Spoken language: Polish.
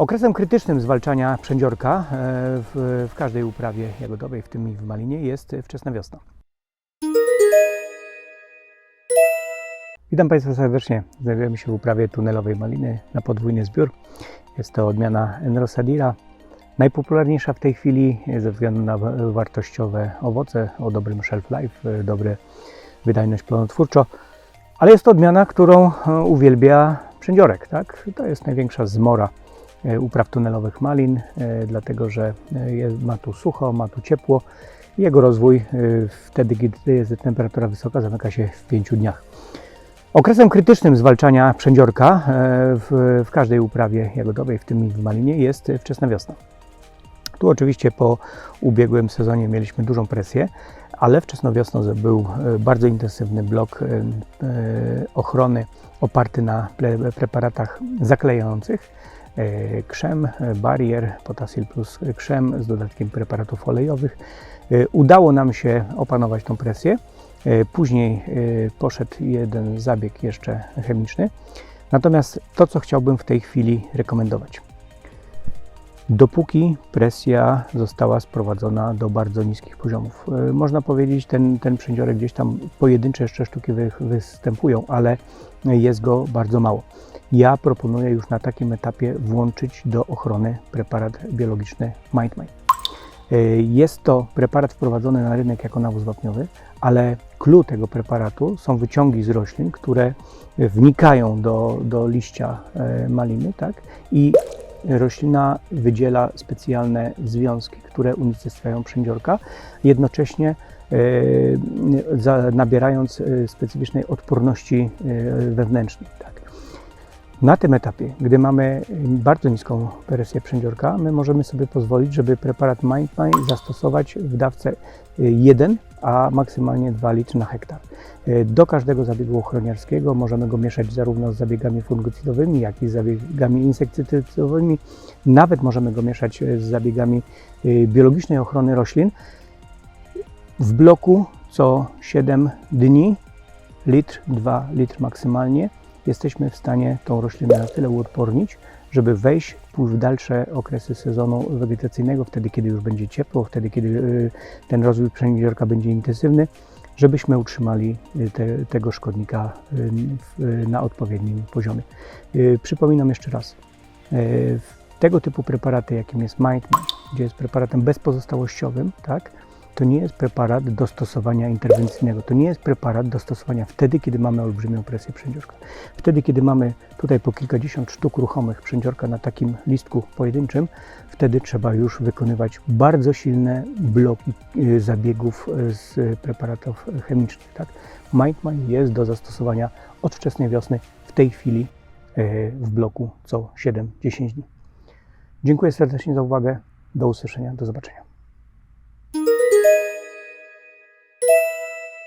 Okresem krytycznym zwalczania przędziorka e, w, w każdej uprawie jagodowej, w tym i w malinie, jest wczesna wiosna. Witam Państwa serdecznie. Znajdujemy się w uprawie tunelowej maliny na podwójny zbiór. Jest to odmiana Enrosadira. Najpopularniejsza w tej chwili ze względu na wa- wartościowe owoce o dobrym shelf life, e, dobre wydajność plonotwórczo, ale jest to odmiana, którą e, uwielbia przędziorek. Tak? To jest największa zmora upraw tunelowych malin, e, dlatego że e, ma tu sucho, ma tu ciepło. Jego rozwój e, wtedy, kiedy jest temperatura wysoka, zamyka się w pięciu dniach. Okresem krytycznym zwalczania przędziorka e, w, w każdej uprawie jagodowej, w tym i w malinie, jest wczesna wiosna. Tu oczywiście po ubiegłym sezonie mieliśmy dużą presję, ale wczesnowiosną był e, bardzo intensywny blok e, e, ochrony oparty na preparatach zaklejających. E, Krzem, e, barier, potasil plus krzem z dodatkiem preparatów olejowych. E, Udało nam się opanować tą presję. Później poszedł jeden zabieg jeszcze chemiczny. Natomiast to, co chciałbym w tej chwili rekomendować. Dopóki presja została sprowadzona do bardzo niskich poziomów. E, Można powiedzieć, ten, ten przędziorek gdzieś tam pojedyncze jeszcze sztuki wy, występują, ale jest go bardzo mało. Ja proponuję już na takim etapie włączyć do ochrony preparat biologiczny MindMine. E, Jest to preparat wprowadzony na rynek jako nawóz wapniowy, ale clue tego preparatu są wyciągi z roślin, które wnikają do, do liścia e, maliny tak? i roślina wydziela specjalne związki, które unicestwiają przędziorka, jednocześnie e, nabierając e, specyficznej odporności e, wewnętrznej. Tak. Na tym etapie, gdy mamy bardzo niską presję przędziorka, my możemy sobie pozwolić, żeby preparat MindMine zastosować w dawce 1, a maksymalnie 2 litry na hektar. E, Do każdego zabiegu ochroniarskiego możemy go mieszać zarówno z zabiegami fungocydowymi, jak i z zabiegami insektycydowymi. Nawet możemy go mieszać e, z zabiegami e, biologicznej ochrony roślin. W bloku co 7 dni, litr, 2 litr maksymalnie, jesteśmy w stanie tą roślinę na tyle uodpornić, żeby wejść w dalsze okresy sezonu wegetacyjnego, wtedy kiedy już będzie ciepło, wtedy kiedy y, ten rozwój przędziorka będzie intensywny, żebyśmy utrzymali y, te, tego szkodnika y, na odpowiednim poziomie. Przypominam jeszcze raz, tego typu preparaty, jakim jest MindMine, gdzie jest preparatem bezpozostałościowym, tak, to nie jest preparat do stosowania interwencyjnego. To nie jest preparat do stosowania wtedy, kiedy mamy olbrzymią presję przędziorka. Wtedy, kiedy mamy tutaj po kilkadziesiąt sztuk ruchomych przędziorka na takim listku pojedynczym, wtedy trzeba już wykonywać bardzo silne bloki y, zabiegów y, z preparatów chemicznych. Tak? MindMine jest do zastosowania od wczesnej wiosny w tej chwili y, w bloku co 7-10 dni. Dziękuję serdecznie za uwagę. Do usłyszenia, do zobaczenia.